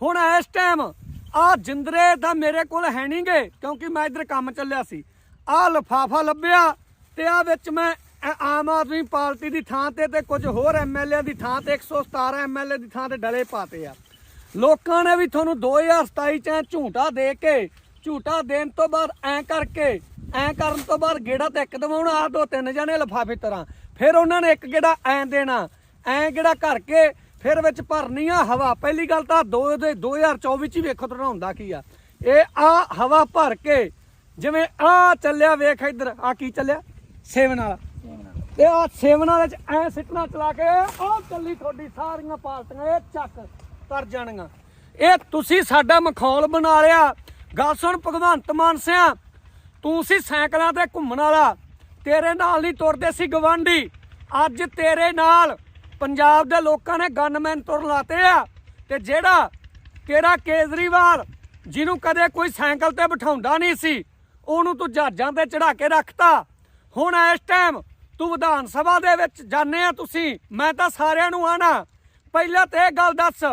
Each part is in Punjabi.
ਹੁਣ ਇਸ ਟਾਈਮ ਆ ਜਿੰਦਰੇ ਦਾ ਮੇਰੇ ਕੋਲ ਹੈ ਨਹੀਂਗੇ ਕਿਉਂਕਿ ਮੈਂ ਇੱਧਰ ਕੰਮ ਚੱਲਿਆ ਸੀ। ਆ ਲਫਾਫਾ ਲੱਭਿਆ ਤੇ ਆ ਵਿੱਚ ਮੈਂ ਆਮ ਆਦਮੀ ਪਾਰਟੀ ਦੀ ਥਾਂ ਤੇ ਤੇ ਕੁਝ ਹੋਰ ਐਮਐਲਏ ਦੀ ਥਾਂ ਤੇ 117 ਐਮਐਲਏ ਦੀ ਥਾਂ ਤੇ ਡਲੇ ਪਾਤੇ ਆ। ਲੋਕਾਂ ਨੇ ਵੀ ਤੁਹਾਨੂੰ 2027 ਚ ਐਂ ਝੂਟਾ ਦੇ ਕੇ, ਝੂਟਾ ਦੇਣ ਤੋਂ ਬਾਅਦ ਐ ਕਰਕੇ, ਐ ਕਰਨ ਤੋਂ ਬਾਅਦ ਗੇੜਾ ਤੇ ਇੱਕ ਦਵਾਉਣਾ ਆ ਦੋ ਤਿੰਨ ਜਣੇ ਲਫਾਫੇ ਤਰ੍ਹਾਂ। ਫਿਰ ਉਹਨਾਂ ਨੇ ਇੱਕ ਗੇੜਾ ਐ ਦੇਣਾ, ਐ ਗੇੜਾ ਕਰਕੇ ਫਿਰ ਵਿੱਚ ਭਰਨੀ ਆ ਹਵਾ। ਪਹਿਲੀ ਗੱਲ ਤਾਂ ਦੋ ਦੇ 2024 ਚ ਹੀ ਵੇਖੋ ਤੁਹਾਨੂੰ ਹੁੰਦਾ ਕੀ ਆ। ਇਹ ਆ ਹਵਾ ਭਰ ਕੇ ਜਿਵੇਂ ਆ ਚੱਲਿਆ ਵੇਖ ਇੱਧਰ ਆ ਕੀ ਚੱਲਿਆ? ਸੇਵਨ ਵਾਲਾ। ਤੇ ਆ ਸੇਵਨ ਵਾਲੇ ਚ ਐ ਸਿੱਟਣਾ ਚਲਾ ਕੇ ਉਹ ਚੱਲੀ ਤੁਹਾਡੀ ਸਾਰੀਆਂ ਪਾਰਟੀਆਂ ਇਹ ਚੱਕ ਕਰ ਜਾਣੀਆਂ। ਇਹ ਤੁਸੀਂ ਸਾਡਾ ਮਖੌਲ ਬਣਾ ਲਿਆ। ਗੱਲ ਸੁਣ ਭਗਵੰਤ ਮਾਨ ਸਿਆ ਤੂੰ ਸੀ ਸਾਈਕਲਾਂ ਤੇ ਘੁੰਮਣ ਵਾਲਾ। ਤੇਰੇ ਨਾਲ ਨਹੀਂ ਤੁਰਦੇ ਸੀ ਗਵਾਂਢੀ ਅੱਜ ਤੇਰੇ ਨਾਲ ਪੰਜਾਬ ਦੇ ਲੋਕਾਂ ਨੇ ਗਨਮੈਨ ਤੁਰ ਲਾਤੇ ਆ ਤੇ ਜਿਹੜਾ ਤੇਰਾ ਕੇਜਰੀਵਾਲ ਜਿਹਨੂੰ ਕਦੇ ਕੋਈ ਸਾਈਕਲ ਤੇ ਬਿਠਾਉਂਦਾ ਨਹੀਂ ਸੀ, ਉਹਨੂੰ ਤੂੰ ਜਹਾਜ਼ਾਂ ਤੇ ਚੜਾ ਕੇ ਰੱਖਤਾ। ਹੁਣ ਇਸ ਟਾਈਮ ਤੂੰ ਵਿਧਾਨ ਸਭਾ ਦੇ ਵਿੱਚ ਜਾਣੇ ਆ ਤੁਸੀਂ, ਮੈਂ ਤਾਂ ਸਾਰਿਆਂ ਨੂੰ ਆਣਾ। ਪਹਿਲਾਂ ਤੇ ਇਹ ਗੱਲ ਦੱਸ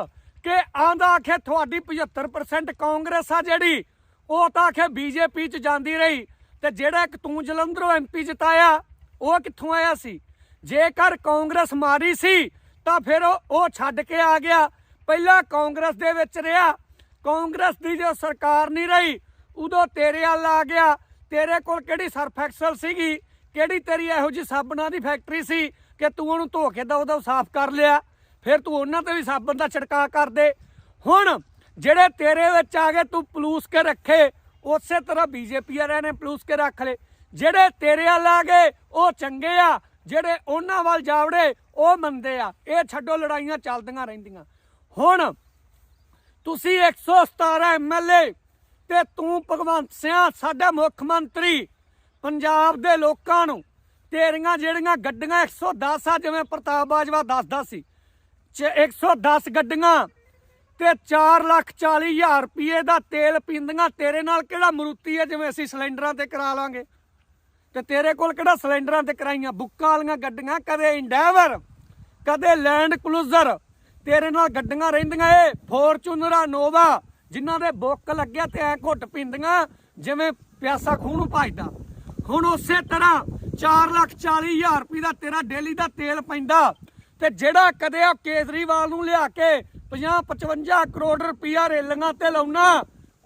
ਕਿ ਆਂਦਾ ਆਖੇ ਤੁਹਾਡੀ 75% ਕਾਂਗਰਸ ਆ ਜਿਹੜੀ, ਉਹ ਤਾਂ ਆਖੇ ਬੀਜੇਪੀ ਚ ਜਾਂਦੀ ਰਹੀ ਤੇ ਜਿਹੜਾ ਇੱਕ ਤੂੰ ਜਲੰਧਰੋਂ ਐਮਪੀ ਜਿਤਾਇਆ, ਉਹ ਕਿੱਥੋਂ ਆਇਆ ਸੀ? ਜੇਕਰ ਕਾਂਗਰਸ ਮਾਰੀ ਸੀ, ਤਾਂ ਫਿਰ ਉਹ ਛੱਡ ਕੇ ਆ ਗਿਆ। ਪਹਿਲਾਂ ਕਾਂਗਰਸ ਦੇ ਵਿੱਚ ਰਿਹਾ। ਕਾਂਗਰਸ ਦੀ ਜੋ ਸਰਕਾਰ ਨਹੀਂ ਰਹੀ, ਉਦੋਂ ਤੇਰੇ ਵੱਲ ਆ ਗਿਆ। ਤੇਰੇ ਕੋਲ ਕਿਹੜੀ ਸਰਫ ਐਕਸਲ ਸੀਗੀ? ਕਿਹੜੀ ਤੇਰੀ ਇਹੋ ਜੀ ਸਾਬਣਾਂ ਦੀ ਫੈਕਟਰੀ ਸੀ ਕਿ ਤੂੰ ਉਹਨੂੰ ਧੋ ਕੇ ਦਉ ਦਉ ਸਾਫ਼ ਕਰ ਲਿਆ? ਫਿਰ ਤੂੰ ਉਹਨਾਂ ਤੇ ਵੀ ਸਾਬਣ ਦਾ ਛਿੜਕਾਅ ਕਰ ਦੇ। ਹੁਣ ਜਿਹੜੇ ਤੇਰੇ ਵਿੱਚ ਆ ਗਏ, ਤੂੰ ਪਲੂਸ ਕੇ ਰੱਖੇ। ਉਸੇ ਤਰ੍ਹਾਂ ਬੀਜੇਪੀ ਵਾਲਿਆਂ ਨੇ ਪਲੂਸ ਕੇ ਰੱਖ ਲਏ। ਜਿਹੜੇ ਤੇਰੇ ਵੱਲ ਆ ਗਏ, ਉਹ ਚੰਗੇ ਆ। ਜਿਹੜੇ ਉਹਨਾਂ ਵੱਲ ਜਾਵੜੇ, ਉਹ ਮੰਨਦੇ ਆ। ਇਹ ਛੱਡੋ, ਲੜਾਈਆਂ ਚੱਲਦੀਆਂ ਰਹਿੰਦੀਆਂ। ਹੁਣ ਤੁਸੀਂ 117 ਐਮਐਲਏ ਤੇ ਤੂੰ ਭਗਵੰਤ ਸਿੰਘ ਸਾਡਾ ਮੁੱਖ ਮੰਤਰੀ, ਪੰਜਾਬ ਦੇ ਲੋਕਾਂ ਨੂੰ ਤੇਰੀਆਂ ਜਿਹੜੀਆਂ ਗੱਡੀਆਂ 110 ਆ, ਜਿਵੇਂ ਪ੍ਰਤਾਪ ਬਾਜਵਾ ਦੱਸਦਾ ਸੀ, ਚ 110 ਗੱਡੀਆਂ ਤੇ 4 ਲੱਖ 40 ਹਜ਼ਾਰ ਰੁਪਏ ਦਾ ਤੇਲ ਪੀਂਦੀਆਂ, ਤੇਰੇ ਨਾਲ ਕਿਹੜਾ ਮਰੂਤੀ ਹੈ, ਜਿਵੇਂ ਅਸੀਂ ਸਿਲੰਡਰਾਂ ਤੇ ਕਰਾ ਲਾਂਗੇ? ਤੇ ਤੇਰੇ ਕੋਲ ਕਿਹੜਾ ਸਿਲੰਡਰਾਂ ਤੇ ਕਰਾਈਆਂ? ਬੁੱਕਾਂ ਵਾਲੀਆਂ ਗੱਡੀਆਂ, ਕਦੇ ਇੰਡੈਵਰ ਕਦੇ ਲੈਂਡ ਕਲੂਜ਼ਰ ਤੇਰੇ ਨਾਲ ਗੱਡੀਆਂ ਰਹਿੰਦੀਆਂ ਏ ਫੋਰਚੂਨਰਾ ਨੋਵਾ ਜਿਨ੍ਹਾਂ ਦੇ ਬੁੱਕ ਲੱਗਿਆ ਤੇ ਐ ਘੁੱਟ ਪੀਂਦੀਆਂ, ਜਿਵੇਂ ਪਿਆਸਾ ਖੂਹ ਨੂੰ ਭਜਦਾ। ਹੁਣ ਉਸੇ ਤਰ੍ਹਾਂ 4 ਲੱਖ 40 ਹਜ਼ਾਰ ਰੁਪਏ ਦਾ ਤੇਰਾ ਡੇਲੀ ਦਾ ਤੇਲ ਪੈਂਦਾ ਤੇ ਜਿਹੜਾ ਕਦੇ ਉਹ ਕੇਜਰੀਵਾਲ ਨੂੰ ਲਿਆ ਕੇ 50 55 ਕਰੋੜ ਰੁਪਇਆ ਰੇਲੀਆਂ ਤੇ ਲਾਉਣਾ,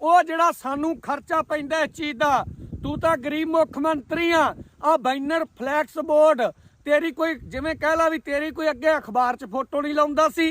ਉਹ ਜਿਹੜਾ ਸਾਨੂੰ ਖਰਚਾ ਪੈਂਦਾ ਇਸ ਚੀਜ਼ ਦਾ ਤੂੰ ਤਾਂ ਗਰੀਬ ਮੁੱਖ ਮੰਤਰੀ ਆ। ਆ ਬੈਨਰ ਫਲੈਕਸ ਬੋਰਡ। ਤੇਰੀ ਕੋਈ, ਜਿਵੇਂ ਕਹਿ ਲਾ ਵੀ ਤੇਰੀ ਕੋਈ ਅੱਗੇ ਅਖਬਾਰ 'ਚ ਫੋਟੋ ਨਹੀਂ ਲਾਉਂਦਾ ਸੀ।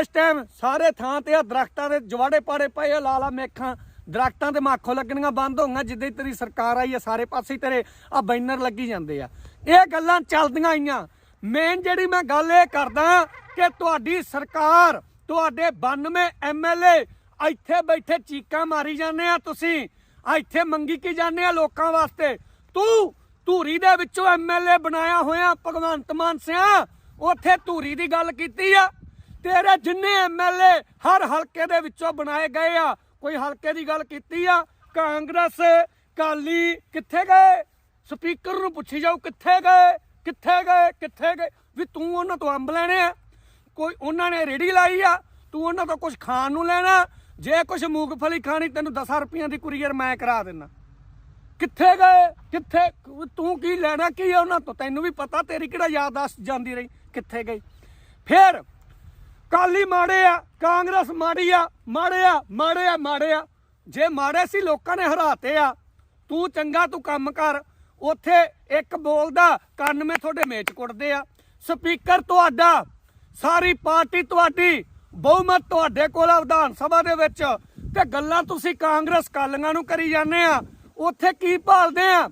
ਇਸ ਟਾਈਮ ਸਾਰੇ ਥਾਂ ਤੇ ਆ, ਦਰਖਤਾਂ ਦੇ ਜਵਾੜੇ ਪਾੜੇ ਪਏ ਆ, ਲਾਲਾ ਮੇਖਾਂ। ਦਰਖਤਾਂ ਤੇ ਮਾਖੋ ਲੱਗਣੀਆਂ ਬੰਦ ਹੋਈਆਂ ਜਿੱਦੇ ਤੇਰੀ ਸਰਕਾਰ ਆਈ ਆ, ਸਾਰੇ ਪਾਸੇ ਤੇਰੇ ਆ ਬੈਨਰ ਲੱਗੀ ਜਾਂਦੇ ਆ। ਇਹ ਗੱਲਾਂ ਚੱਲਦੀਆਂ ਆਈਆਂ। ਮੇਨ ਜਿਹੜੀ ਮੈਂ ਗੱਲ ਇਹ ਕਰਦਾ ਕਿ ਤੁਹਾਡੀ ਸਰਕਾਰ, ਤੁਹਾਡੇ 92 ਐਮਐਲਏ ਇੱਥੇ ਬੈਠੇ ਚੀਕਾਂ ਮਾਰੀ ਜਾਂਦੇ ਆ ਤੁਸੀਂ। ਆ ਇੱਥੇ ਮੰਗੀ ਕੀ ਜਾਂਦੇ ਆ ਲੋਕਾਂ ਵਾਸਤੇ? ਤੂੰ ਧੂਰੀ ਦੇ ਵਿੱਚੋਂ ਐਮਐਲਏ ਬਣਾਇਆ ਹੋਇਆ ਭਗਵੰਤ ਮਾਨ ਸਿਆ। ਉੱਥੇ ਧੂਰੀ ਦੀ ਗੱਲ ਕੀਤੀ ਆ। ਤੇਰੇ ਜਿੰਨੇ ਐਮਐਲਏ ਹਰ ਹਲਕੇ ਦੇ ਵਿੱਚੋਂ ਬਣਾਏ ਗਏ ਆ। ਕੋਈ ਹਲਕੇ ਦੀ ਗੱਲ ਕੀਤੀ ਆ? ਕਾਂਗਰਸ ਕਾਲੀ ਕਿੱਥੇ ਗਏ? ਸਪੀਕਰ ਨੂੰ ਪੁੱਛੀ ਜਾਓ ਕਿੱਥੇ ਗਏ? ਕਿੱਥੇ ਗਏ? ਕਿੱਥੇ ਗਏ? ਵੀ ਤੂੰ ਉਹਨਾਂ ਤੋਂ ਅੰਬ ਲੈਣੇ ਆ। ਕੋਈ ਉਹਨਾਂ ਨੇ ਰੇੜੀ ਲਾਈ ਆ? ਤੂੰ ਉਹਨਾਂ ਤੋਂ ਕੁਝ ਖਾਣ ਨੂੰ ਲੈਣਾ? ਜੇ ਕੁਛ ਮੂੰਗਫਲੀ ਖਾਣੀ, ਤੈਨੂੰ 10 ਰੁਪਈਆਂ ਦੀ ਕੁਰੀਅਰ ਮੈਂ ਕਰਾ ਦੇਣਾ ਕਿੱਥੇ ਗਏ? ਕਿੱਥੇ? ਤੂੰ ਕੀ ਲੈਣਾ? ਕੀ ਆ ਉਹਨਾਂ ਤੋਂ? ਤੈਨੂੰ ਵੀ ਪਤਾ, ਤੇਰੀ ਕਿਹੜਾ ਯਾਦਾਸ਼ਤ ਜਾਂਦੀ ਰਹੀ? ਕਿੱਥੇ ਗਈ? ਫਿਰ ਕਾਲੀ ਮਾੜੇ ਆ, ਕਾਂਗਰਸ ਮਾੜੀ ਆ, ਮਾੜੇ ਆ ਮਾੜੇ ਆ ਮਾੜੇ ਆ। ਜੇ ਮਾੜੇ ਸੀ, ਲੋਕਾਂ ਨੇ ਹਰਾਤੇ ਆ। ਤੂੰ ਚੰਗਾ, ਤੂੰ ਕੰਮ ਕਰ। ਉੱਥੇ ਇੱਕ ਬੋਲਦਾ, ਕੰਨ ਮੇ ਤੁਹਾਡੇ ਮੇਚ ਕੁੱਟਦੇ ਆ। ਸਪੀਕਰ ਤੁਹਾਡਾ, ਸਾਰੀ ਪਾਰਟੀ ਤੁਹਾਡੀ। ਬਹੁਮਤ ਤੁਹਾਡੇ ਕੋਲ ਆ ਵਿਧਾਨ ਸਭਾ ਦੇ ਵਿੱਚ। ਤੇ ਗੱਲਾਂ ਤੁਸੀਂ ਕਾਂਗਰਸ ਕਾਲੀਆਂ ਨੂੰ ਕਰੀ ਜਾਂਦੇ ਆ। ਉੱਥੇ ਕੀ ਭਾਲਦੇ ਆ?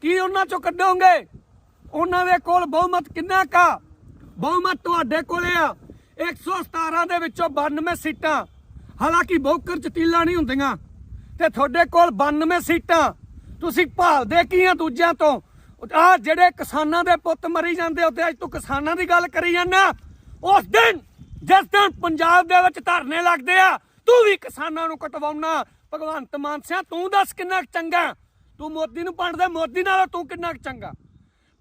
ਕੀ ਉਹਨਾਂ ਚੋਂ ਕੱਢੋਗੇ? ਉਹਨਾਂ ਦੇ ਕੋਲ ਬਹੁਮਤ ਕਿੰਨਾ ਕਾ ਬਹੁਮਤ ਤੁਹਾਡੇ ਕੋਲੇ ਆ। 117 ਦੇ ਵਿੱਚੋਂ 92 ਸੀਟਾਂ। ਹਾਲਾਂਕਿ ਬੌਕਰ ਚ ਨਹੀਂ ਹੁੰਦੀਆਂ। ਤੇ ਤੁਹਾਡੇ ਕੋਲ 92 ਸੀਟਾਂ। ਤੁਸੀਂ ਭਾਲਦੇ ਕੀ ਆ ਦੂਜਿਆਂ ਤੋਂ? ਆ ਜਿਹੜੇ ਕਿਸਾਨਾਂ ਦੇ ਪੁੱਤ ਮਰੀ ਜਾਂਦੇ ਉੱਤੇ ਅੱਜ ਤੂੰ ਕਿਸਾਨਾਂ ਦੀ ਗੱਲ ਕਰੀ ਜਾਂਦਾ। ਉਸ ਦਿਨ ਜਿਸ ਦਿਨ ਪੰਜਾਬ ਦੇ ਵਿੱਚ ਧਰਨੇ ਲੱਗਦੇ ਆ, ਤੂੰ ਵੀ ਕਿਸਾਨਾਂ ਨੂੰ ਕਟਵਾਉਣਾ। ਭਗਵੰਤ ਮਾਨ ਸਿਆ, ਤੂੰ ਦੱਸ ਕਿੰਨਾ ਕੁ ਚੰਗਾ ਤੂੰ ਮੋਦੀ ਨੂੰ ਪੰਡਦਾ ਮੋਦੀ ਨਾਲੋਂ ਤੂੰ ਕਿੰਨਾ ਚੰਗਾ?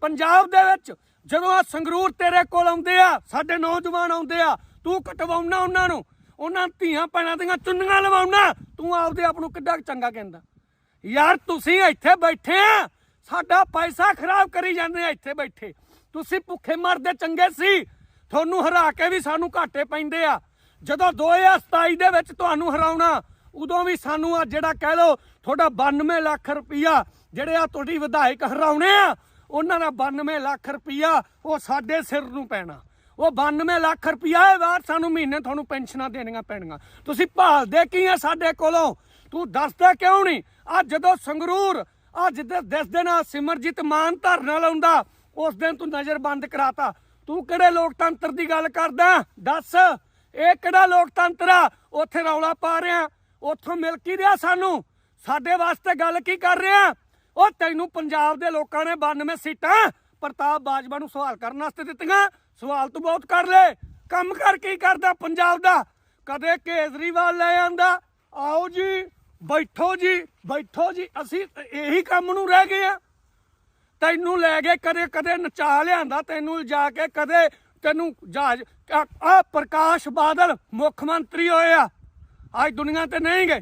ਪੰਜਾਬ ਦੇ ਵਿੱਚ ਜਦੋਂ ਆ ਸੰਗਰੂਰ ਤੇਰੇ ਕੋਲ ਆਉਂਦੇ ਆ, ਸਾਡੇ ਨੌਜਵਾਨ ਆਉਂਦੇ ਆ, ਤੂੰ ਕਟਵਾਉਣਾ ਉਹਨਾਂ ਨੂੰ। ਉਹਨਾਂ ਧੀਆਂ ਭੈਣਾਂ ਦੀਆਂ ਚੁੰਨੀਆਂ ਲਵਾਉਣਾ, ਤੂੰ ਆਪਦੇ ਆਪ ਨੂੰ ਕਿੱਡਾ ਕੁ ਚੰਗਾ ਕਹਿੰਦਾ। ਯਾਰ, ਤੁਸੀਂ ਇੱਥੇ ਬੈਠੇ ਆ, ਸਾਡਾ ਪੈਸਾ ਖਰਾਬ ਕਰੀ ਜਾਂਦੇ ਆ ਇੱਥੇ ਬੈਠੇ। ਤੁਸੀਂ ਭੁੱਖੇ ਮਰਦੇ ਚੰਗੇ ਸੀ ਤੁਹਾਨੂੰ ਹਰਾ ਕੇ ਵੀ ਸਾਨੂੰ ਘਾਟੇ ਪੈਂਦੇ ਆ। ਜਦੋਂ 2027 ਦੇ ਵਿੱਚ ਤੁਹਾਨੂੰ ਹਰਾਉਣਾ, ਉਦੋਂ ਵੀ ਸਾਨੂੰ ਆ ਜਿਹੜਾ ਕਹਿ ਲਓ ਤੁਹਾਡਾ 92 ਲੱਖ ਰੁਪਈਆ ਜਿਹੜੇ ਆ ਤੁਹਾਡੀ ਵਿਧਾਇਕ ਹਰਾਉਣੇ ਆ, ਉਹਨਾਂ ਦਾ 92 ਲੱਖ ਰੁਪਈਆ ਉਹ ਸਾਡੇ ਸਿਰ ਨੂੰ ਪੈਣਾ। ਉਹ 92 ਲੱਖ ਰੁਪਈਆ ਇਹ ਵਾਰ ਸਾਨੂੰ ਮਹੀਨੇ ਤੁਹਾਨੂੰ ਪੈਨਸ਼ਨਾਂ ਦੇਣੀਆਂ ਪੈਣੀਆਂ ਤੁਸੀਂ ਭਾਲਦੇ ਕੀ ਆ ਸਾਡੇ ਕੋਲੋਂ? ਤੂੰ ਦੱਸਦਾ ਕਿਉਂ ਨਹੀਂ? ਆ ਜਦੋਂ ਸੰਗਰੂਰ, ਆ ਜਿੱਦੇ ਦਿਸ ਦਿਨ ਆਹ ਸਿਮਰਜੀਤ ਮਾਨ ਧਰਨਾ ਲਾਉਂਦਾ, ਉਸ ਦਿਨ ਤੂੰ ਨਜ਼ਰ ਬੰਦ ਕਰਾਤਾ। ਤੂੰ ਕਿਹੜੇ ਲੋਕਤੰਤਰ ਦੀ ਗੱਲ ਕਰਦਾ? ਦੱਸ। ਇਹ ਕਿਹੜਾ ਲੋਕਤੰਤਰ ਆ? ਉੱਥੇ ਰੌਲਾ ਪਾ ਰਿਹਾ। ਉੱਥੋਂ ਮਿਲ ਕੀ ਰਿਹਾ ਸਾਨੂੰ? ਸਾਡੇ ਵਾਸਤੇ ਗੱਲ ਕੀ ਕਰ ਰਿਹਾ? ਉਹ ਤੈਨੂੰ ਪੰਜਾਬ ਦੇ ਲੋਕਾਂ ਨੇ 92 ਸੀਟਾਂ ਪ੍ਰਤਾਪ ਬਾਜਵਾ ਨੂੰ ਸਵਾਲ ਕਰਨ ਵਾਸਤੇ ਦਿੱਤੀਆਂ। ਸਵਾਲ ਤੂੰ ਬਹੁਤ ਕਰ ਲੈ। ਕੰਮ ਕਰ ਕੀ ਕਰਦਾ ਪੰਜਾਬ ਦਾ? ਕਦੇ ਕੇਜਰੀਵਾਲ ਲੈ ਆਂਦਾ? ਆਓ ਜੀ, ਬੈਠੋ ਜੀ ਬੈਠੋ ਜੀ। ਅਸੀਂ ਇਹੀ ਕੰਮ ਨੂੰ ਰਹਿ ਗਏ ਆ। ਤੈਨੂੰ ਲੈ ਕੇ ਕਦੇ ਕਦੇ ਨਚਾ ਲਿਆਂਦਾ, ਤੈਨੂੰ ਜਾ ਕੇ ਕਦੇ ਤੈਨੂੰ ਜਹਾਜ਼ ਆ ਪ੍ਰਕਾਸ਼ ਬਾਦਲ ਮੁੱਖ ਮੰਤਰੀ ਹੋਏ ਆ। ਅੱਜ ਦੁਨੀਆ ਤੇ ਨਹੀਂ ਗਏ।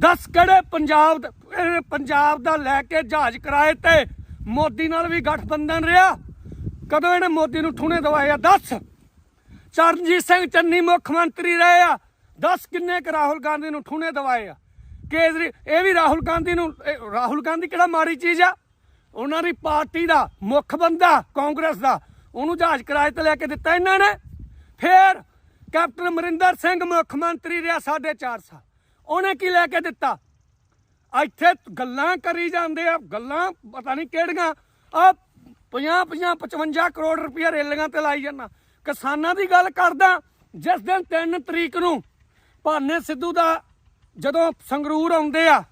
ਦੱਸ ਕਿਹੜੇ ਪੰਜਾਬ ਦਾ ਪੰਜਾਬ ਦਾ ਲੈ ਕੇ ਜਹਾਜ਼ ਕਰਾਏ ਤੇ ਮੋਦੀ ਨਾਲ ਵੀ ਗਠਬੰਧਨ ਰਿਹਾ? ਕਦੋਂ ਇਹਨੇ ਮੋਦੀ ਨੂੰ ਠੂਣੇ ਦਵਾਏ ਆ? ਦੱਸ। ਚਰਨਜੀਤ ਸਿੰਘ ਚੰਨੀ ਮੁੱਖ ਮੰਤਰੀ ਰਹੇ ਆ। ਦੱਸ ਕਿੰਨੇ ਕ ਰਾਹੁਲ ਗਾਂਧੀ ਨੂੰ ਠੂਣੇ ਦਵਾਏ ਆ? ਕੇਜਰੀ ਇਹ ਵੀ ਰਾਹੁਲ ਗਾਂਧੀ ਨੂੰ ਰਾਹੁਲ ਗਾਂਧੀ ਕਿਹੜਾ ਮਾੜੀ ਚੀਜ਼ ਆ? ਉਹਨਾਂ ਦੀ ਪਾਰਟੀ ਦਾ ਮੁੱਖ ਬੰਦਾ ਕਾਂਗਰਸ ਦਾ। ਉਹਨੂੰ ਜਹਾਜ਼ ਕਿਰਾਏ ਤੇ ਲੈ ਕੇ ਦਿੱਤਾ ਇਹਨਾਂ ਨੇ। ਫਿਰ ਕੈਪਟਨ ਅਮਰਿੰਦਰ ਸਿੰਘ ਮੁੱਖ ਮੰਤਰੀ ਰਿਹਾ 4.5 ਸਾਲ। ਉਹਨੇ ਕੀ ਲੈ ਕੇ ਦਿੱਤਾ? ਇੱਥੇ ਗੱਲਾਂ ਕਰੀ ਜਾਂਦੇ ਆ, ਗੱਲਾਂ ਪਤਾ ਨਹੀਂ ਕਿਹੜੀਆਂ। ਆ 50 50 55 ਕਰੋੜ ਰੁਪਏ ਰੇਲੀਆਂ ਤੇ ਲਾਈ ਜਾਂਦਾ। ਕਿਸਾਨਾਂ ਦੀ ਗੱਲ ਕਰਦਾ, ਜਿਸ ਦਿਨ 3 ਤਰੀਕ ਨੂੰ ਭਾਨੇ ਸਿੱਧੂ ਦਾ ਜਦੋਂ ਸੰਗਰੂਰ ਆਉਂਦੇ ਆ,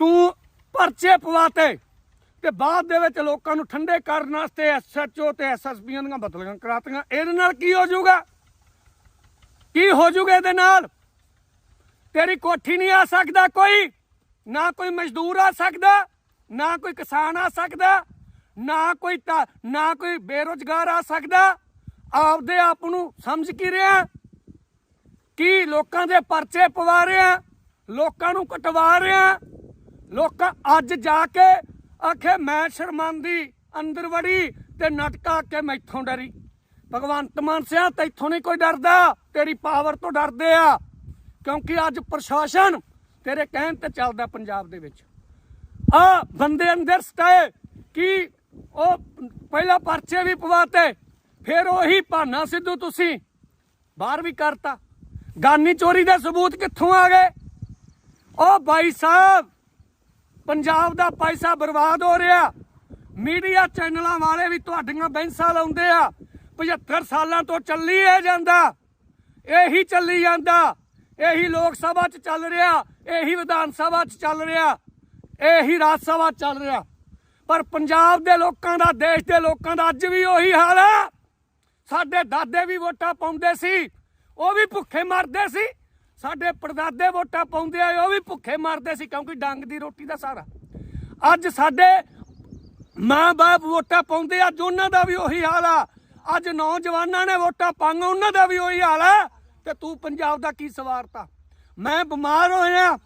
ਤੂੰ ਪਰਚੇ ਪਵਾਤੇ ਤੇ ਬਾਅਦ ਦੇ ਵਿੱਚ ਲੋਕਾਂ ਨੂੰ ਠੰਡੇ ਕਰਨ ਵਾਸਤੇ ਐਸਐਚਓ ਤੇ ਐਸਐਸਪੀਆਂ ਦੀਆਂ ਬਦਲੀਆਂ ਕਰਾਤੀਆਂ। ਇਹਦੇ ਨਾਲ ਕੀ ਹੋ ਜਾਊਗਾ? ਕੀ ਹੋ ਜਾਊਗਾ ਇਹਦੇ ਨਾਲ? ਤੇਰੀ ਕੋਠੀ ਨਹੀਂ ਆ ਸਕਦਾ ਕੋਈ। ਨਾ ਕੋਈ ਮਜ਼ਦੂਰ ਆ ਸਕਦਾ, ਨਾ ਕੋਈ ਕਿਸਾਨ ਆ ਸਕਦਾ, ਨਾ ਕੋਈ ਨਾ ਕੋਈ ਬੇਰੋਜ਼ਗਾਰ ਆ ਸਕਦਾ। ਆਪਦੇ ਆਪ ਨੂੰ ਸਮਝ ਕੀ ਰਿਹਾ? ਕੀ ਲੋਕਾਂ ਦੇ ਪਰਚੇ ਪਵਾ ਰਿਹਾ? ਲੋਕਾਂ ਨੂੰ ਕਟਵਾ ਰਿਹਾ? ਲੋਕਾਂ ਅੱਜ ਜਾ ਕੇ ਆਖੇ ਮੈਂ ਸ਼ਰਮੰਦੀ, ਅੰਦਰ ਵੜੀ ਤੇ ਨਟਕਾ ਕੇ ਮੈਥੋਂ ਡਰੀ। ਭਗਵੰਤ ਮਾਨ ਸਿਆ, ਤੈਥੋਂ ਨਹੀਂ ਕੋਈ ਡਰਦਾ, ਤੇਰੀ ਪਾਵਰ ਤੋਂ ਡਰਦੇ ਆ। ਕਿਉਂਕਿ ਅੱਜ ਪ੍ਰਸ਼ਾਸਨ ਤੇਰੇ ਕਹਿਣ ਤੇ ਚੱਲਦਾ ਪੰਜਾਬ ਦੇ ਵਿੱਚ। ਆ ਬੰਦੇ ਅੰਦਰ ਸਟਾਏ ਕਿ ਉਹ ਪਹਿਲਾਂ ਪਰਚੇ ਵੀ ਪਵਾਤੇ, ਫਿਰ ਉਹੀ ਭਾਨਾ ਸਿੱਧੂ ਤੁਸੀਂ। ਬਾਹਰ ਵੀ ਕਰਤਾ। ਗਾਨੀ ਚੋਰੀ ਦੇ ਸਬੂਤ ਕਿੱਥੋਂ ਆ ਗਏ? ਉਹ ਬਾਈ ਸਾਹਿਬ ਪੰਜਾਬ ਦਾ ਪੈਸਾ ਬਰਬਾਦ ਹੋ ਰਿਹਾ। ਮੀਡੀਆ ਚੈਨਲਾਂ ਵਾਲੇ ਵੀ ਤੁਹਾਡੀਆਂ ਬੈਂਸਾਂ ਲਾਉਂਦੇ ਆ। 75 ਸਾਲਾਂ ਤੋਂ ਚੱਲੀ ਇਹ ਜਾਂਦਾ। ਇਹੀ ਚੱਲੀ ਜਾਂਦਾ। ਇਹੀ ਲੋਕ ਸਭਾ 'ਚ ਚੱਲ ਰਿਹਾ। ਇਹੀ ਵਿਧਾਨ ਸਭਾ 'ਚ ਚੱਲ ਰਿਹਾ। ਇਹੀ ਰਾਜ ਸਭਾ 'ਚ ਚੱਲ ਰਿਹਾ। ਪਰ ਪੰਜਾਬ ਦੇ ਲੋਕਾਂ ਦਾ, ਦੇਸ਼ ਦੇ ਲੋਕਾਂ ਦਾ ਅੱਜ ਵੀ ਉਹੀ ਹਾਲ ਹੈ ਸਾਡੇ ਦਾਦੇ ਵੀ ਵੋਟਾਂ ਪਾਉਂਦੇ ਸੀ। ਉਹ ਵੀ ਭੁੱਖੇ ਮਰਦੇ ਸੀ। ਸਾਡੇ ਪੜਦਾਦੇ ਵੋਟਾਂ ਪਾਉਂਦੇ ਆ, ਉਹ ਵੀ ਭੁੱਖੇ ਮਰਦੇ ਸੀ ਕਿਉਂਕਿ ਡੰਗ ਦੀ ਰੋਟੀ ਦਾ ਸਾਰਾ। ਅੱਜ ਸਾਡੇ ਮਾਂ-ਬਾਪ ਵੋਟਾਂ ਪਾਉਂਦੇ ਆ, ਅੱਜ ਉਹਨਾਂ ਦਾ ਵੀ ਉਹੀ ਹਾਲ ਆ। ਅੱਜ ਨੌਜਵਾਨਾਂ ਨੇ ਵੋਟਾਂ ਪਾਈਆਂ, ਉਹਨਾਂ ਦਾ ਵੀ ਉਹੀ ਹਾਲ ਆ। ਤੇ ਤੂੰ ਪੰਜਾਬ ਦਾ ਕੀ ਸਵਾਰਤਾ ਮੈਂ ਬਿਮਾਰ ਹੋਇਆ।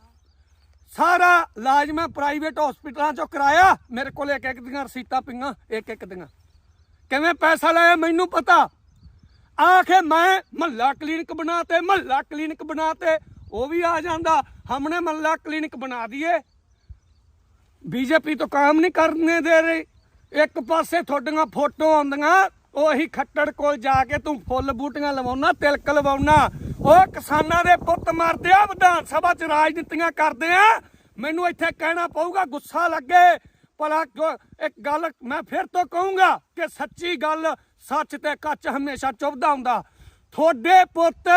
ਸਾਰਾ ਇਲਾਜ ਮੈਂ ਪ੍ਰਾਈਵੇਟ ਹਸਪੀਟਲਾਂ ਚੋਂ ਕਰਾਇਆ। ਮੇਰੇ ਕੋਲ ਇੱਕ ਇੱਕ ਦੀਆਂ ਰਸੀਤਾਂ ਪਈਆਂ ਇੱਕ ਇੱਕ ਦੀਆਂ। ਕਿਵੇਂ ਪੈਸਾ ਲਾਇਆ, ਮੈਨੂੰ ਪਤਾ। ਆਖੇ ਮੈਂ ਮਹੱਲਾ ਕਲੀਨਿਕ ਬਣਾਤੇ ਮਹੱਲਾ ਕਲੀਨਿਕ ਬਣਾਤੇ ਉਹ ਵੀ ਆ ਜਾਂਦਾ। ਹਮਨੇ ਮਹੱਲਾ ਕਲੀਨਿਕ ਬਣਾ ਦਿਏ ਬੀਜੇਪੀ ਤੋਂ ਕੰਮ ਨਹੀਂ ਕਰਨੇ ਦੇ ਰਹੀ। ਇੱਕ ਪਾਸੇ ਤੁਹਾਡੀਆਂ ਫੋਟੋ ਆਉਂਦੀਆਂ, ਉਹੀ ਖੱਟੜ ਕੋਲ ਜਾ ਕੇ ਤੂੰ ਫੁੱਲ ਬੂਟੀਆਂ ਲਵਾਉਣਾ, ਤਿਲਕ ਲਵਾਉਣਾ। ਉਹ ਕਿਸਾਨਾਂ ਦੇ ਪੁੱਤ ਮਰਦੇ ਆ, ਵਿਧਾਨ ਸਭਾ ਚ ਰਾਜਨੀਤੀਆਂ ਕਰਦੇ ਆ। ਮੈਨੂੰ ਇੱਥੇ ਕਹਿਣਾ ਪਊਗਾ, ਗੁੱਸਾ ਲੱਗੇ। ਭਲਾ ਇੱਕ ਗੱਲ ਮੈਂ ਫਿਰ ਤੋਂ ਕਹੂੰਗਾ ਕਿ ਸੱਚੀ ਗੱਲ ਸੱਚ ਤੇ ਕੱਚ ਹਮੇਸ਼ਾ ਚੁੱਭਦਾ ਹੁੰਦਾ। ਤੁਹਾਡੇ ਪੁੱਤ,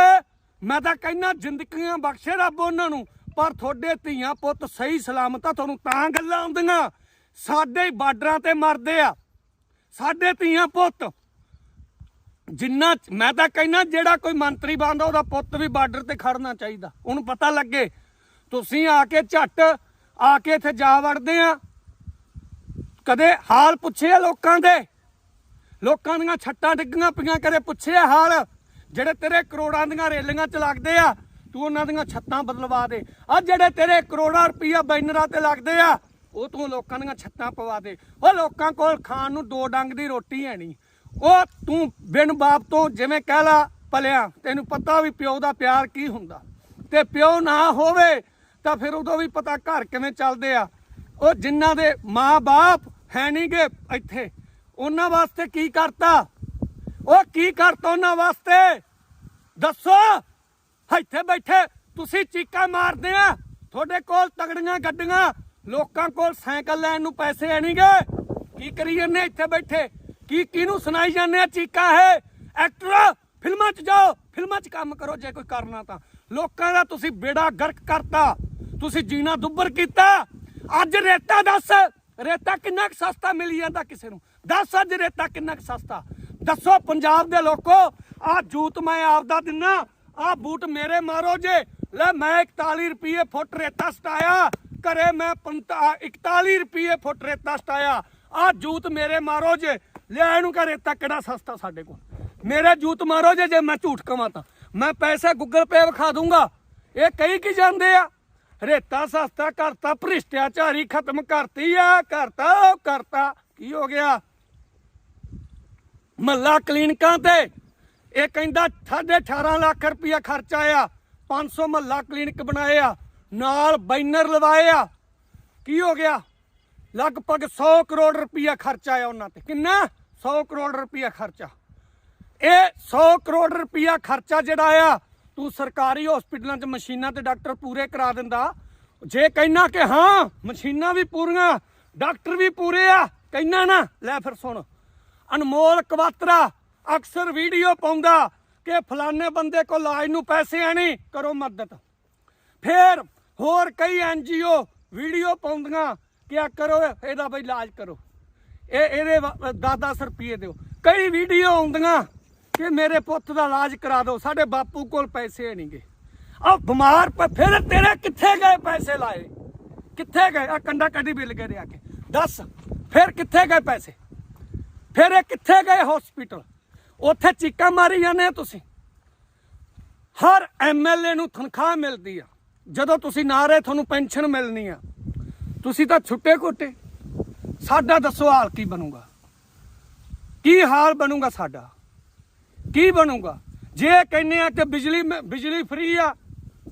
ਮੈਂ ਤਾਂ ਕਹਿੰਦਾ ਜ਼ਿੰਦਗੀਆਂ ਬਖਸ਼ੇ ਰੱਬ ਉਹਨਾਂ ਨੂੰ, ਪਰ ਤੁਹਾਡੇ ਧੀਆਂ ਪੁੱਤ ਸਹੀ ਸਲਾਮਤ ਆ, ਤੁਹਾਨੂੰ ਤਾਂ ਗੱਲਾਂ ਆਉਂਦੀਆਂ। ਸਾਡੇ ਹੀ ਬਾਰਡਰਾਂ ਤੇ ਮਰਦੇ ਆ। ਸਾਡੇ ਧੀਆਂ ਪੁੱਤ, ਜਿੰਨਾ ਮੈਂ ਤਾਂ ਕਹਿੰਦਾ ਜਿਹੜਾ ਕੋਈ ਮੰਤਰੀ ਬਣਦਾ, ਉਹਦਾ ਪੁੱਤ ਵੀ ਬਾਰਡਰ ਤੇ ਖੜਨਾ ਚਾਹੀਦਾ। ਉਹਨੂੰ ਪਤਾ ਲੱਗੇ। ਤੁਸੀਂ ਆ ਕੇ ਝੱਟ ਆ ਕੇ ਇੱਥੇ ਜਾ ਵੜਦੇ ਆ। ਕਦੇ ਹਾਲ ਪੁੱਛੇ ਆ ਲੋਕਾਂ ਦੇ? ਲੋਕਾਂ ਦੀਆਂ ਛੱਟਾਂ ਡਿੱਗੀਆਂ ਪਈਆਂ, ਕਦੇ ਪੁੱਛਿਆ ਹਾਲ? ਜਿਹੜੇ ਤੇਰੇ ਕਰੋੜਾਂ ਦੀਆਂ ਰੇਲੀਆਂ ਚ ਲੱਗਦੇ ਆ, ਤੂੰ ਉਹਨਾਂ ਦੀਆਂ ਛੱਤਾਂ ਬਦਲਵਾ ਦੇ। ਆ ਜਿਹੜੇ ਤੇਰੇ ਕਰੋੜਾਂ ਰੁਪਈਆ ਬੈਨਰਾਂ ਤੇ ਲੱਗਦੇ ਆ, ਉਹ ਤੂੰ ਲੋਕਾਂ ਦੀਆਂ ਛੱਤਾਂ ਪਵਾ ਦੇ। ਉਹ ਲੋਕਾਂ ਕੋਲ ਖਾਣ ਨੂੰ ਦੋ ਡੰਗ ਦੀ ਰੋਟੀ ਹੈ ਨਹੀਂ। ਉਹ ਤੂੰ ਬਿਨ ਬਾਪ ਤੋਂ ਜਿਵੇਂ ਕਹਿ ਲਾ ਪਲਿਆ ਤੈਨੂੰ ਪਤਾ ਵੀ ਪਿਓ ਦਾ ਪਿਆਰ ਕੀ ਹੁੰਦਾ। ਤੇ ਪਿਓ ਨਾ ਹੋਵੇ, ਤਾਂ ਫਿਰ ਉਦੋਂ ਵੀ ਪਤਾ ਘਰ ਕਿਵੇਂ ਚੱਲਦੇ ਆ। ਉਹ ਜਿਨ੍ਹਾਂ ਦੇ ਮਾਂ-ਬਾਪ ਹੈ ਨਹੀਂਗੇ ਇੱਥੇ ਉਹਨਾਂ ਵਾਸਤੇ ਕੀ ਕਰਤਾ? ਉਹ ਕੀ ਕਰਤਾ ਉਹਨਾਂ ਵਾਸਤੇ? ਦੱਸੋ। ਇੱਥੇ ਬੈਠੇ, ਤੁਸੀਂ ਚੀਕਾਂ ਮਾਰਦੇ ਆ। ਤੁਹਾਡੇ ਕੋਲ ਤਗੜੀਆਂ ਗੱਡੀਆਂ, ਲੋਕਾਂ ਕੋਲ ਸਾਈਕਲ ਲੈਣ ਨੂੰ ਪੈਸੇ ਹੈ ਕੀ ਕਰੀ ਜਾਂਦੇ ਇੱਥੇ ਬੈਠੇ? ਕੀ ਕਿਹਨੂੰ ਸੁਣਾਈ ਜਾਂਦੇ ਆ ਚੀਕਾਂ ਹੈ ਐਕਟਰ ਫਿਲਮਾਂ 'ਚ ਜਾਓ, ਫਿਲਮਾਂ 'ਚ ਕੰਮ ਕਰੋ ਜੇ ਕੋਈ ਕਰਨਾ ਤਾਂ। ਲੋਕਾਂ ਦਾ ਤੁਸੀਂ ਬੇੜਾ ਗਰਕ ਕਰਤਾ। ਤੁਸੀਂ ਜੀਣਾ ਦੁੱਬਰ ਕੀਤਾ। ਅੱਜ ਰੇਤਾ ਦੱਸ, ਰੇਤਾ ਕਿੰਨਾ ਕੁ ਸਸਤਾ ਮਿਲ ਜਾਂਦਾ ਕਿਸੇ ਨੂੰ? ਦੱਸ ਅੱਜ ਰੇਤਾ ਕਿੰਨਾ ਕੁ ਸਸਤਾ? ਦੱਸੋ ਪੰਜਾਬ ਦੇ ਲੋਕੋ ਆ ਜੂਤ ਮੈਂ ਆਪਦਾ ਦਿਨਾ ਆ ਬੂਟ ਮੇਰੇ ਮਾਰੋ ਜੇ। ਲੈ ਮੈਂ 41 ਰੁਪਏ ਫੁੱਟ ਰੇਤਾ ਸਟਾਇਆ, ਘਰੇ ਮੈਂ 41 ਰੁਪਏ ਫੁੱਟ ਰੇਤਾ ਸਟਾਇਆ ਆ ਜੂਤ ਮੇਰੇ ਮਾਰੋ ਜੇ। ਲੈ ਇਹਨੂੰ ਕਹ ਰੇਤਾ ਕਿਹੜਾ ਸਸਤਾ ਸਾਡੇ ਕੋਲ? ਮੇਰੇ ਜੂਤ ਮਾਰੋ ਜੇ ਜੇ ਮੈਂ ਝੂਠ ਕਵਾਂ ਤਾਂ। ਮੈਂ ਪੈਸੇ ਗੂਗਲ ਪੇ ਵਿਖਾ ਦੂੰਗਾ। ਇਹ ਕਈ ਕੀ ਜਾਂਦੇ ਆ? ਰੇਤਾ ਸਸਤਾ ਕਰਤਾ ਭ੍ਰਿਸ਼ਟਾਚਾਰੀ ਖਤਮ ਕਰਤੀ ਆ, ਕਰਤਾ, ਉਹ ਕਰਤਾ। ਕੀ ਹੋ ਗਿਆ? ਮੱਲਾ ਕਲੀਨਿਕਾਂ ਤੇ। ਇਹ ਕਹਿੰਦਾ 18.5 ਲੱਖ ਰੁਪਇਆ ਖਰਚਾ ਆ। 500 ਮੱਲਾ ਕਲੀਨਿਕ ਬਣਾਏ ਆ। ਨਾਲ ਬੈਨਰ ਲਵਾਏ ਆ। ਕੀ ਹੋ ਗਿਆ? ਲਗਭਗ 100 ਕਰੋੜ ਰੁਪਇਆ ਖਰਚਾ ਆ ਉਹਨਾਂ ਤੇ। ਕਿੰਨਾ? 100 ਕਰੋੜ ਰੁਪਇਆ ਖਰਚਾ। ਇਹ 100 ਕਰੋੜ ਰੁਪਇਆ ਖਰਚਾ ਜਿਹੜਾ ਆ, ਤੂੰ ਸਰਕਾਰੀ ਹਸਪੀਟਲਾਂ 'ਚ ਮਸ਼ੀਨਾਂ ਤੇ ਡਾਕਟਰ ਪੂਰੇ ਕਰਾ ਦਿੰਦਾ। ਜੇ ਕਹਿਣਾ ਕਿ ਹਾਂ, ਮਸ਼ੀਨਾਂ ਵੀ ਪੂਰੀਆਂ, ਡਾਕਟਰ ਵੀ ਪੂਰੇ ਆ, ਕਹਿਣਾ ਨਾ। ਲੈ ਫਿਰ ਸੁਣ। ਅਨਮੋਲ ਕਵਾਤਰਾ, ਅਕਸਰ ਵੀਡੀਓ ਪਾਉਂਦਾ ਕਿ ਫਲਾਣੇ ਬੰਦੇ ਕੋਲ ਇਲਾਜ ਨੂੰ ਪੈਸੇ ਆਣੀ ਕਰੋ ਮਦਦ। ਫੇਰ ਹੋਰ ਕਈ ਐਨਜੀਓ ਵੀਡੀਓ ਪਾਉਂਦੀਆਂ ਕਿ ਆ ਕਰੋ, ਇਹਦਾ ਬਈ ਇਲਾਜ ਕਰੋ। ਇਹ, ਇਹਦੇ 10-10 ਰੁਪਏ ਦਿਓ। ਕਈ ਵੀਡੀਓ ਆਉਂਦੀਆਂ ਕਿ ਮੇਰੇ ਪੁੱਤ ਦਾ ਇਲਾਜ ਕਰਾ ਦਿਓ, ਸਾਡੇ ਬਾਪੂ ਕੋਲ ਪੈਸੇ ਨਹੀਂਗੇ। ਆ ਬਿਮਾਰ ਪ, ਫਿਰ ਤੇਰੇ ਕਿੱਥੇ ਗਏ ਪੈਸੇ ਲਾਏ? ਕਿੱਥੇ ਗਏ? ਆ ਕੰਡਾ ਕੱਢੀ ਬਿੱਲ ਗਏ ਆ ਕੇ। ਦੱਸ, ਫਿਰ ਕਿੱਥੇ ਗਏ ਪੈਸੇ? ਫਿਰ ਇਹ ਕਿੱਥੇ ਗਏ ਹਸਪੀਟਲ ਉੱਥੇ ਚੀਕਾਂ ਮਾਰੀ ਜਾਂਦੇ ਆ ਤੁਸੀਂ। ਹਰ ਐਮਐਲਏ ਨੂੰ ਤਨਖਾਹ ਮਿਲਦੀ ਆ। ਜਦੋਂ ਤੁਸੀਂ ਨਾ ਰਹੇ, ਤੁਹਾਨੂੰ ਪੈਨਸ਼ਨ ਮਿਲਣੀ ਆ। ਤੁਸੀਂ ਤਾਂ ਛੁੱਟੇ ਕੋਟੇ ਸਾਡਾ ਦੱਸੋ ਹਾਲ ਕੀ ਬਣੂਗਾ? ਕੀ ਹਾਲ ਬਣੂਗਾ ਸਾਡਾ? ਕੀ ਬਣੂਗਾ? ਜੇ ਕਹਿੰਨੇ ਆ ਕਿ ਬਿਜਲੀ ਮ- ਬਿਜਲੀ ਫ੍ਰੀ ਆ,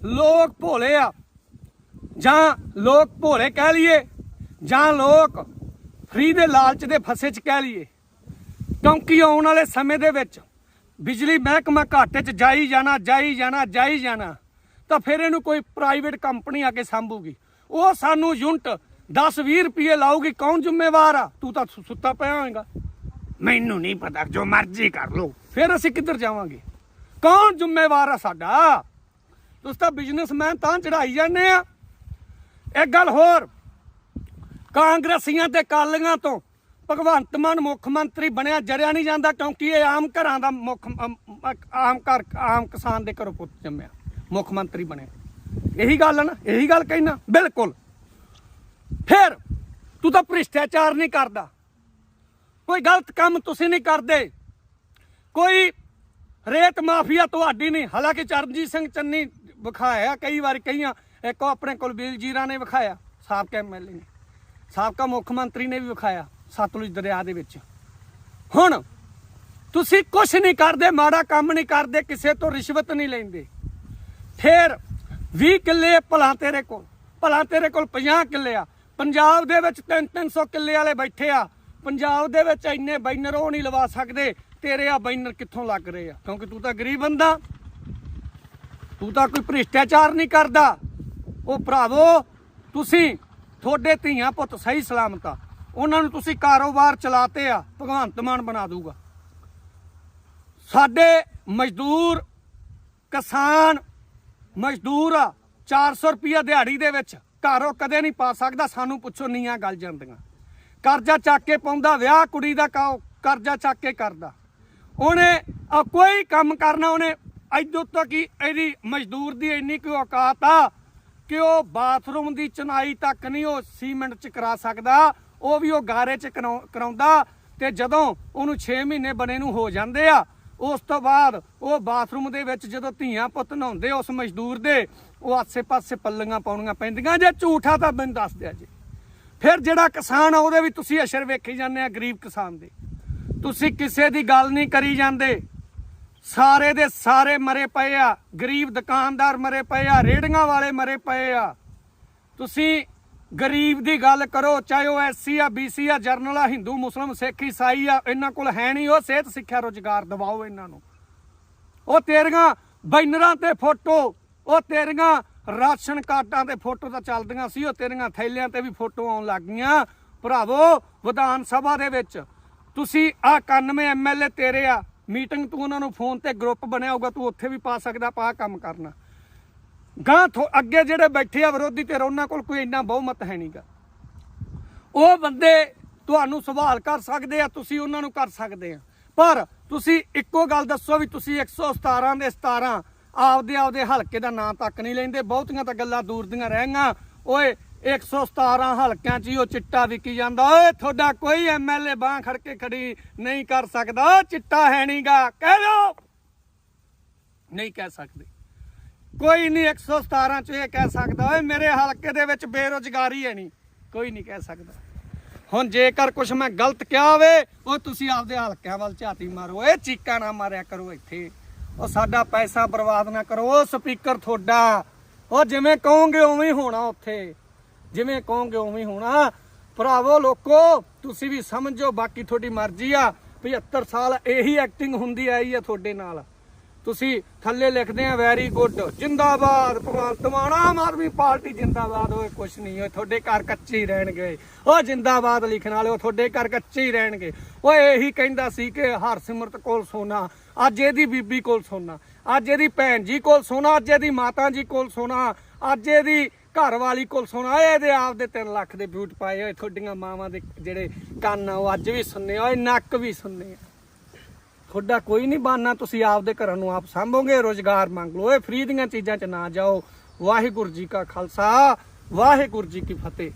ਲੋਕ ਭੋਲੇ ਆ, ਜਾਂ ਲੋਕ ਭੋਲੇ ਕਹਿ ਲਈਏ, ਜਾਂ ਲੋਕ ਫ੍ਰੀ ਦੇ ਲਾਲਚ ਦੇ ਫਸੇ ਚ ਕਹਿ ਲਈਏ ਕਿਉਂਕਿ ਆਉਣ ਵਾਲੇ ਸਮੇਂ ਦੇ ਵਿੱਚ ਬਿਜਲੀ ਮਹਿਕਮਾ ਘਾਟੇ 'ਚ ਜਾਈ ਜਾਣਾ ਜਾਈ ਜਾਣਾ ਜਾਈ ਜਾਣਾ ਤਾਂ ਫਿਰ ਇਹਨੂੰ ਕੋਈ ਪ੍ਰਾਈਵੇਟ ਕੰਪਨੀ ਆ ਕੇ ਸੰਭੂਗੀ। ਉਹ ਸਾਨੂੰ ਯੂਨਿਟ 10-20 ਰੁਪਏ ਲਾਊਗੀ ਕੌਣ ਜ਼ਿੰਮੇਵਾਰ ਆ? ਤੂੰ ਤਾਂ ਸੁੱਤਾ ਪਿਆ ਹੋਏਗਾ। ਮੈਨੂੰ ਨਹੀਂ ਪਤਾ ਜੋ ਮਰਜ਼ੀ ਕਰ ਲਓ। ਫਿਰ ਅਸੀਂ ਕਿੱਧਰ ਜਾਵਾਂਗੇ? ਕੌਣ ਜ਼ਿੰਮੇਵਾਰ ਆ ਸਾਡਾ? ਤੁਸੀਂ ਤਾਂ ਬਿਜ਼ਨਸਮੈਨ ਤਾਂ ਚੜਾਈ ਜਾਂਦੇ ਆ। ਇੱਕ ਗੱਲ ਹੋਰ ਕਾਂਗਰਸੀਆਂ ਤੇ ਕਾਲੀਆਂ ਤੋਂ ਭਗਵੰਤ ਮਾਨ ਮੁੱਖ ਮੰਤਰੀ ਬਣਿਆ ਜਰਿਆ ਨਹੀਂ ਜਾਂਦਾ ਕਿਉਂਕਿ ਇਹ ਆਮ ਘਰਾਂ ਦਾ ਮੁੱਖ ਆਮ ਘਰ, ਆਮ ਕਿਸਾਨ ਦੇ ਘਰੋਂ ਪੁੱਤ ਜੰਮਿਆ, ਮੁੱਖ ਮੰਤਰੀ ਬਣਿਆ। ਇਹੀ ਗੱਲ ਨਾ, ਇਹੀ ਗੱਲ ਕਹਿਣਾ ਬਿਲਕੁਲ। ਫਿਰ ਤੂੰ ਤਾਂ ਭ੍ਰਿਸ਼ਟਾਚਾਰ ਨਹੀਂ ਕਰਦਾ। ਕੋਈ ਗਲਤ ਕੰਮ ਤੁਸੀਂ ਨਹੀਂ ਕਰਦੇ। ਕੋਈ ਰੇਤ ਮਾਫੀਆ ਤੁਹਾਡੀ ਨਹੀਂ। ਹਾਲਾਂਕਿ ਚਰਨਜੀਤ ਸਿੰਘ ਚੰਨੀ ਵਿਖਾਇਆ, ਕਈ ਵਾਰ ਕਈਆਂ, ਇੱਕ ਉਹ ਆਪਣੇ ਕੁਲਬੀਰ ਜੀਰਾ ਨੇ ਵਿਖਾਇਆ, ਸਾਬਕਾ ਐਮਐਲਏ ਨੇ। ਸਾਬਕਾ ਮੁੱਖ ਮੰਤਰੀ ਨੇ ਵੀ ਵਿਖਾਇਆ। ਸਤਲੁਜ ਦਰਿਆ ਦੇ ਵਿੱਚ। ਹੁਣ ਤੁਸੀਂ ਕੁਝ ਨਹੀਂ ਕਰਦੇ, ਮਾੜਾ ਕੰਮ ਨਹੀਂ ਕਰਦੇ, ਕਿਸੇ ਤੋਂ ਰਿਸ਼ਵਤ ਨਹੀਂ ਲੈਂਦੇ। ਫਿਰ 20 ਕਿੱਲੇ ਭਲਾ ਤੇਰੇ ਕੋਲ, ਭਲਾ ਤੇਰੇ ਕੋਲ 50 ਕਿੱਲੇ ਆ। ਪੰਜਾਬ ਦੇ ਵਿੱਚ 3-300 ਕਿੱਲੇ ਵਾਲੇ ਬੈਠੇ ਆ। ਪੰਜਾਬ ਦੇ ਵਿੱਚ ਇੰਨੇ ਬੈਨਰ ਉਹ ਨਹੀਂ ਲਵਾ ਸਕਦੇ, ਤੇਰੇ ਆ ਬੈਨਰ ਕਿੱਥੋਂ ਲੱਗ ਰਹੇ ਆ? ਕਿਉਂਕਿ ਤੂੰ ਤਾਂ ਗਰੀਬ ਬੰਦਾ। ਤੂੰ ਤਾਂ ਕੋਈ ਭ੍ਰਿਸ਼ਟਾਚਾਰ ਨਹੀਂ ਕਰਦਾ। ਉਹ ਭਰਾਵੋ, ਤੁਸੀਂ ਤੁਹਾਡੇ ਧੀਆਂ ਪੁੱਤ ਸਹੀ ਸਲਾਮਤ ਆ। ਉਹਨਾਂ ਨੂੰ ਤੁਸੀਂ ਕਾਰੋਬਾਰ ਚਲਾਤੇ ਆ, ਭਗਵੰਤ ਮਾਨ ਬਣਾ ਦੂਗਾ ਸਾਡੇ ਮਜ਼ਦੂਰ, ਕਿਸਾਨ ਮਜ਼ਦੂਰ ਆ 400 ਰੁਪਿਆ ਦਿਹਾੜੀ ਦੇ ਵਿੱਚ ਘਰੋਂ ਕਦੇ ਨਹੀਂ ਪਾ ਸਕਦਾ, ਸਾਨੂੰ ਪੁੱਛੋ ਨੀਆਂ ਗੱਲ ਜਾਂਦੀਆਂ। ਕਰਜ਼ਾ ਚੱਕ ਕੇ ਪਾਉਂਦਾ, ਵਿਆਹ ਕੁੜੀ ਦਾ ਕਾਓ ਕਰਜ਼ਾ ਚੱਕ ਕੇ ਕਰਦਾ। ਉਹਨੇ ਆ ਕੋਈ ਕੰਮ ਕਰਨਾ, ਉਹਨੇ ਐਦੋਂ ਤੱਕ ਹੀ ਇਹਦੀ ਮਜ਼ਦੂਰ ਦੀ ਇੰਨੀ ਕੋਈ ਔਕਾਤ ਆ ਕਿ ਉਹ ਬਾਥਰੂਮ ਦੀ ਚਨਾਈ ਤੱਕ ਨਹੀਂ ਉਹ ਸੀਮੈਂਟ ਚ ਕਰਾ ਸਕਦਾ। ਉਹ ਵੀ ਉਹ ਗਾਰੇ ਚ ਕਰਾਉ- ਕਰਾਉਂਦਾ ਤੇ ਜਦੋਂ ਉਹਨੂੰ 6 ਮਹੀਨੇ ਬਣੇ ਨੂੰ ਹੋ ਜਾਂਦੇ ਆ, ਉਸ ਤੋਂ ਬਾਅਦ ਉਹ ਬਾਥਰੂਮ ਦੇ ਵਿੱਚ ਜਦੋਂ ਧੀਆਂ ਪੁੱਤ ਨਹਾਉਂਦੇ ਉਸ ਮਜ਼ਦੂਰ ਦੇ, ਉਹ ਆਸੇ-ਪਾਸੇ ਪੱਲੀਆਂ ਪਾਉਣੀਆਂ ਪੈਂਦੀਆਂ ਜੇ, ਝੂਠਾ ਤਾਂ ਮੈਨੂੰ ਦੱਸ ਦਿਆ ਜੀ। ਫਿਰ ਜਿਹੜਾ ਕਿਸਾਨ ਆ, ਉਹਦੇ ਵੀ ਤੁਸੀਂ ਅਸ਼ਰ ਵੇਖੀ ਜਾਂਦੇ ਆ ਗਰੀਬ ਕਿਸਾਨ ਦੇ। ਤੁਸੀਂ ਕਿਸੇ ਦੀ ਗੱਲ ਨਹੀਂ ਕਰੀ ਜਾਂਦੇ। ਸਾਰੇ ਦੇ ਸਾਰੇ ਮਰੇ ਪਏ ਆ, ਗਰੀਬ ਦੁਕਾਨਦਾਰ ਮਰੇ ਪਏ ਆ ਰੇੜੀਆਂ ਵਾਲੇ ਮਰੇ ਪਏ ਆ। ਤੁਸੀਂ ਗਰੀਬ ਦੀ ਗੱਲ ਕਰੋ, ਚਾਹੇ ਉਹ ਐਸਸੀ ਆ ਬੀਸੀ ਆ, ਜਰਨਲ ਆ, ਹਿੰਦੂ, ਮੁਸਲਮ, ਸਿੱਖ, ਈਸਾਈ ਆ, ਇਹਨਾਂ ਕੋਲ ਹੈ ਨਹੀਂ, ਉਹ ਸਿਹਤ ਸਿੱਖਿਆ ਰੋਜ਼ਗਾਰ ਦਿਵਾਓ ਇਹਨਾਂ ਨੂੰ। ਉਹ ਤੇਰੀਆਂ ਬੈਨਰਾਂ ਤੇ ਫੋਟੋ, ਉਹ ਤੇਰੀਆਂ ਰਾਸ਼ਨ ਕਾਰਡਾਂ ਤੇ ਫੋਟੋ ਤਾਂ ਚੱਲਦੀਆਂ ਸੀ, ਉਹ ਤੇਰੀਆਂ ਥੈਲਿਆਂ ਤੇ ਵੀ ਫੋਟੋ ਆਉਣ ਲੱਗ ਗਈਆਂ। ਭਰਾਵੋ, ਵਿਧਾਨ ਸਭਾ ਦੇ ਵਿੱਚ ਤੁਸੀਂ ਆ 91 ਐਮਐਲਏ ਤੇਰੇ ਆ, ਮੀਟਿੰਗ ਤੂੰ ਉਹਨਾਂ ਨੂੰ ਫੋਨ ਤੇ ਗਰੁੱਪ ਬਣਿਆ ਹੋਊਗਾ, ਤੂੰ ਉੱਥੇ ਵੀ ਪਾ ਸਕਦਾ, ਪਾ ਕੰਮ ਕਰਨਾ। ਗਾਂ ਥੋ ਅੱਗੇ ਜਿਹੜੇ ਬੈਠੇ ਆ ਵਿਰੋਧੀ ਧਿਰ, ਉਹਨਾਂ ਕੋਲ ਕੋਈ ਇੰਨਾ ਬਹੁਮਤ ਹੈ ਨਹੀਂਗਾ ਉਹ ਬੰਦੇ ਤੁਹਾਨੂੰ ਸਵਾਲ ਕਰ ਸਕਦੇ ਆ, ਤੁਸੀਂ ਉਹਨਾਂ ਨੂੰ ਕਰ ਸਕਦੇ ਆ। ਪਰ ਤੁਸੀਂ ਇੱਕੋ ਗੱਲ ਦੱਸੋ ਵੀ ਤੁਸੀਂ 117 ਦੇ 17 ਆਪਦੇ ਆਪਦੇ ਹਲਕੇ ਦਾ ਨਾਂ ਤੱਕ ਨਹੀਂ ਲੈਂਦੇ, ਬਹੁਤੀਆਂ ਤਾਂ ਗੱਲਾਂ ਦੂਰ ਦੀਆਂ ਰਹਿ ਓਏ 117 ਹਲਕਿਆਂ 'ਚ ਹੀ ਉਹ ਚਿੱਟਾ ਵਿਕੀ ਜਾਂਦਾ। ਓਏ, ਤੁਹਾਡਾ ਕੋਈ ਐਮਐਲਏ ਬਾਹ ਖੜ ਕੇ ਖੜੀ ਨਹੀਂ ਕਰ ਸਕਦਾ। ਚਿੱਟਾ ਹੈ ਨਹੀਂਗਾ ਕਹਿ ਲਓ ਨਹੀਂ ਕਹਿ ਸਕਦੇ। ਕੋਈ ਨਹੀਂ 117 ਚ ਇਹ ਕਹਿ ਸਕਦਾ, ਓਏ ਮੇਰੇ ਹਲਕੇ ਦੇ ਵਿੱਚ ਬੇਰੋਜ਼ਗਾਰੀ ਹੈ ਨਹੀਂ। ਕੋਈ ਨਹੀਂ ਕਹਿ ਸਕਦਾ। ਹੁਣ ਜੇਕਰ ਕੁਝ ਮੈਂ ਗਲਤ ਕਿਹਾ ਹੋਵੇ, ਉਹ ਤੁਸੀਂ ਆਪਦੇ ਹਲਕਿਆਂ ਵੱਲ ਝਾਤੀ ਮਾਰੋ। ਇਹ ਚੀਕਾਂ ਨਾ ਮਾਰਿਆ ਕਰੋ ਇੱਥੇ। ਉਹ ਸਾਡਾ ਪੈਸਾ ਬਰਬਾਦ ਨਾ ਕਰੋ। ਉਹ ਸਪੀਕਰ ਤੁਹਾਡਾ। ਉਹ ਜਿਵੇਂ ਕਹੋਗੇ ਉਵੇਂ ਹੀ ਹੋਣਾ ਉੱਥੇ। ਜਿਵੇਂ ਕਹੋਗੇ ਉਵੇਂ ਹੀ ਹੋਣਾ। ਭਰਾਵੋ, ਲੋਕੋ, ਤੁਸੀਂ ਵੀ ਸਮਝੋ, ਬਾਕੀ ਤੁਹਾਡੀ ਮਰਜ਼ੀ ਆ। 75 ਸਾਲ ਇਹੀ ਐਕਟਿੰਗ ਹੁੰਦੀ ਆਈ ਆ ਤੁਹਾਡੇ ਨਾਲ। ਤੁਸੀਂ ਥੱਲੇ ਲਿਖਦੇ ਆ ਵੈਰੀ ਗੁੱਡ ਜਿੰਦਾਬਾਦ, ਭਗਵੰਤ ਮਾਨ, ਆਮ ਆਦਮੀ ਪਾਰਟੀ ਜਿੰਦਾਬਾਦ, ਓਏ ਕੁਛ ਨਹੀਂ, ਓਏ ਤੁਹਾਡੇ ਘਰ ਕੱਚੇ ਹੀ ਰਹਿਣਗੇ। ਓ ਜਿੰਦਾਬਾਦ ਲਿਖਣ ਵਾਲੇ, ਓ ਤੁਹਾਡੇ ਘਰ ਕੱਚੇ ਹੀ ਰਹਿਣਗੇ। ਓਏ ਇਹੀ ਕਹਿੰਦਾ ਸੀ ਕਿ ਹਰਸਿਮਰਤ ਕੋਲ ਸੋਨਾ, ਅੱਜ ਇਹਦੀ ਬੀਬੀ ਕੋਲ ਸੋਨਾ, ਅੱਜ ਇਹਦੀ ਭੈਣ ਜੀ ਕੋਲ ਸੋਨਾ, ਅੱਜ ਇਹਦੀ ਮਾਤਾ ਜੀ ਕੋਲ ਸੋਨਾ, ਅੱਜ ਇਹਦੀ ਘਰ ਵਾਲੀ ਕੋਲ ਸੋਨਾ ਇਹਦੇ ਆਪ ਦੇ 3 ਲੱਖ ਦੇ ਬੂਟ ਪਾਏ ਹੋਏ, ਤੁਹਾਡੀਆਂ ਮਾਵਾਂ ਦੇ ਜਿਹੜੇ ਕੰਨ ਆ ਉਹ ਅੱਜ ਵੀ ਸੁਣਨੇ ਓਏ ਨੱਕ ਵੀ ਸੁਣਨੇ ਆ। ਤੁਹਾਡਾ ਕੋਈ ਨਹੀਂ ਬਾਨਾ, ਤੁਸੀਂ ਆਪਦੇ ਘਰਾਂ ਨੂੰ ਆਪ ਸੰਭੋਗੇ, ਰੋਜ਼ਗਾਰ ਮੰਗ ਲਓ। ਇਹ ਫ੍ਰੀ ਦੀਆਂ ਚੀਜ਼ਾਂ 'ਚ ਨਾ ਜਾਓ। ਵਾਹਿਗੁਰੂ ਜੀ ਕਾ ਖਾਲਸਾ, ਵਾਹਿਗੁਰੂ ਜੀ ਕੀ ਫਤਿਹ।